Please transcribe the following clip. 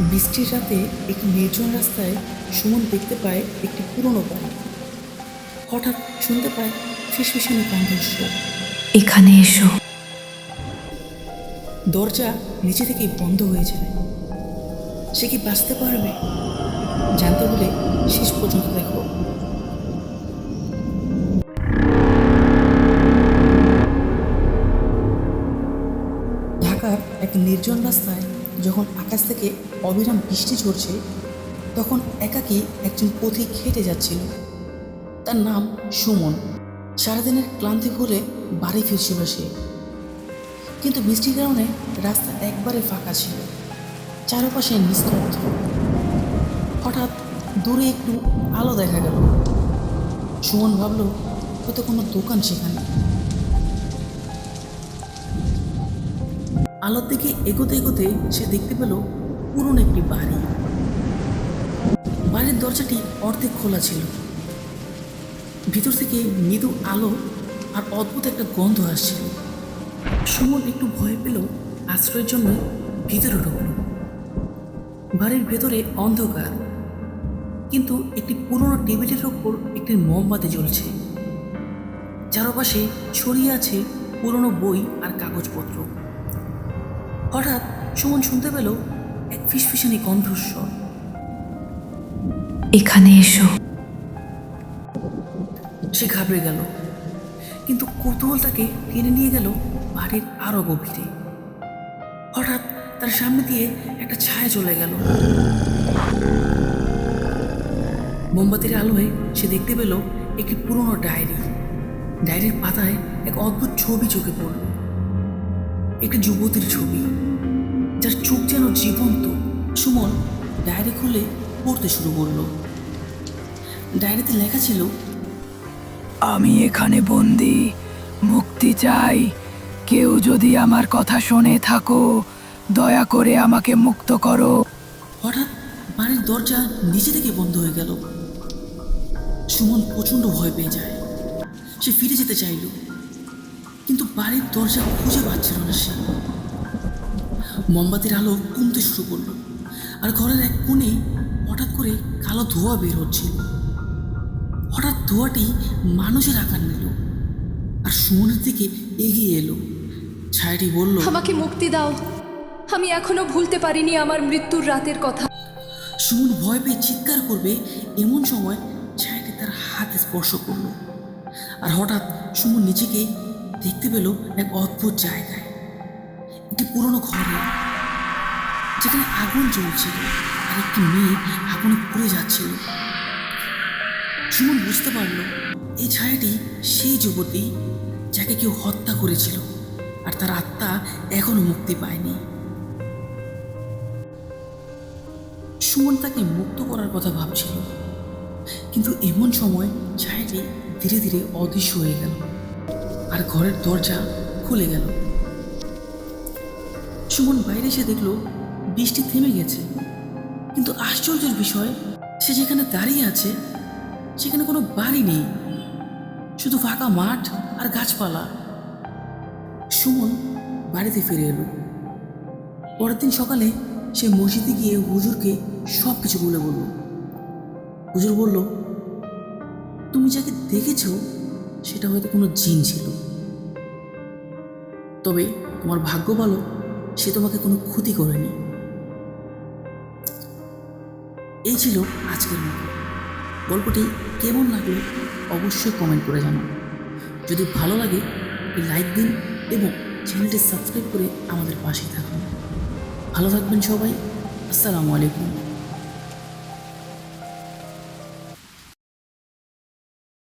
বৃষ্টির রাতে একটি নির্জন রাস্তায় সুমন দেখতে পায় একটি পুরনো বাড়ি। হঠাৎ শুনতে পায় ফিসফিসানি কণ্ঠস্বর। এখানে এসো। দরজা নিচে থেকেই বন্ধ হয়ে যায়। সে কি বাঁচতে পারবে? জানতে হলে শেষ পর্যন্ত দেখো। এক নির্জন রাস্তায় যখন আকাশ থেকে অবিরাম বৃষ্টি ঝরছে, তখন একাকী একজন পথিক হেঁটে যাচ্ছিল। তার নাম সুমন। সারাদিনের ক্লান্তি ভুলে বাড়ি ফিরছিল সে। কিন্তু বৃষ্টির কারণে রাস্তা একবারে ফাঁকা ছিল। চারপাশে নিস্তব্ধ। হঠাৎ দূরে একটু আলো দেখা গেল। সুমন ভাবল, হয়তো কোনো দোকান সেখানে। আলোর দিকে এগোতে এগোতে সে দেখতে পেল পুরনো একটি বাড়ি। বাড়ির দরজাটি অর্ধেক খোলা ছিল। ভিতর থেকে মৃদু আলো আর অদ্ভুত একটা গন্ধ আসছিল। সুমন একটু ভয় পেল, আশ্রয়ের জন্য ভিতরে ঢুকল। বাড়ির ভেতরে অন্ধকার, কিন্তু একটি পুরনো টেবিলের ওপর একটি মোমবাতি জ্বলছে। চারপাশে ছড়িয়ে আছে পুরনো বই আর কাগজপত্র। হঠাৎ সুমন শুনতে পেল এক ফিসফিসানি কণ্ঠস্বর। এখানে এসো। সে ঘাবড়ে গেল কিন্তু কৌতূহল তাকে টেনে নিয়ে গেল বাড়ির আরও গভীরে। হঠাৎ তার সামনে দিয়ে একটা ছায়া চলে গেল। মোমবাতির আলোয় সে দেখতে পেল একটি পুরনো ডায়েরি। ডায়েরির পাতায় এক অদ্ভুত ছবি চোখে পড়ল। একটি যুবতীর ছবি। যার চোখ যেন জীবন্ত, সুমন ডায়েরি খুলে পড়তে শুরু করল। ডায়েরিতে লেখা ছিল, আমি এখানে বন্দি, মুক্তি চাই। কেউ যদি আমার কথা শুনে থাকো, দয়া করে আমাকে মুক্ত করো। হঠাৎ বাড়ির দরজা নিচে থেকে বন্ধ হয়ে গেল। সুমন প্রচণ্ড ভয় পেয়ে যায়। সে ফিরে যেতে চাইল। কিন্তু বাড়ির দরজা খুঁজে পাচ্ছিল না সে। মোমবাতির আলো কমতে শুরু করল আর ঘরের এক কোণে হঠাৎ করে কালো ধোঁয়া বের হচ্ছিল। হঠাৎ ধোঁয়াটি মানুষের আকার নিল আর সুমনের দিকে এগিয়ে এলো। ছায়াটি বলল আমাকে মুক্তি দাও। আমি এখনও ভুলতে পারিনি আমার মৃত্যুর রাতের কথা। সুমন ভয় পেয়ে চিৎকার করবে এমন সময় ছায়াটি তার হাত স্পর্শ করল আর হঠাৎ সুমন নিজেকে দেখতে পেল এক অদ্ভুত জায়গায়। একটি পুরনো ঘরে যেখানে আগুন জ্বলছিল আর একটি মেয়ে আগুনে পুড়ে যাচ্ছিল। সুমন বুঝতে পারল, এই ছায়াটি সেই যুবতী যাকে কেউ হত্যা করেছিল আর তার আত্মা এখনও মুক্তি পায়নি। সুমন তাকে মুক্ত করার কথা ভাবছিল, কিন্তু এমন সময় ছায়াটি ধীরে ধীরে অদৃশ্য হয়ে গেল। আর ঘরের দরজা খুলে গেল। সুমন বাইরে এসে দেখল বৃষ্টি থেমে গেছে। কিন্তু আশ্চর্যের বিষয়, সে যেখানে দাঁড়িয়ে আছে, সেখানে কোনো বাড়ি নেই। শুধু ফাঁকা মাঠ আর গাছপালা। সুমন বাড়িতে ফিরে এলো। পরের দিন সকালে সে মসজিদে গিয়ে হুজুরকে সব কিছু বলে বলল। হুজুর বলল, তুমি যাকে দেখেছ, সেটা হয়তো কোনো জিন ছিল। তবে তোমার ভাগ্য ভালো সে তোমাকে কোনো ক্ষতি করেনি। এই ছিল আজকের মতো। গল্পটি কেমন লাগল অবশ্যই কমেন্ট করে জানান যদি ভালো লাগে লাইক দিন এবং চ্যানেলটি সাবস্ক্রাইব করে আমাদের পাশে থাকুন। ভালো থাকবেন সবাই। আসসালামু আলাইকুম।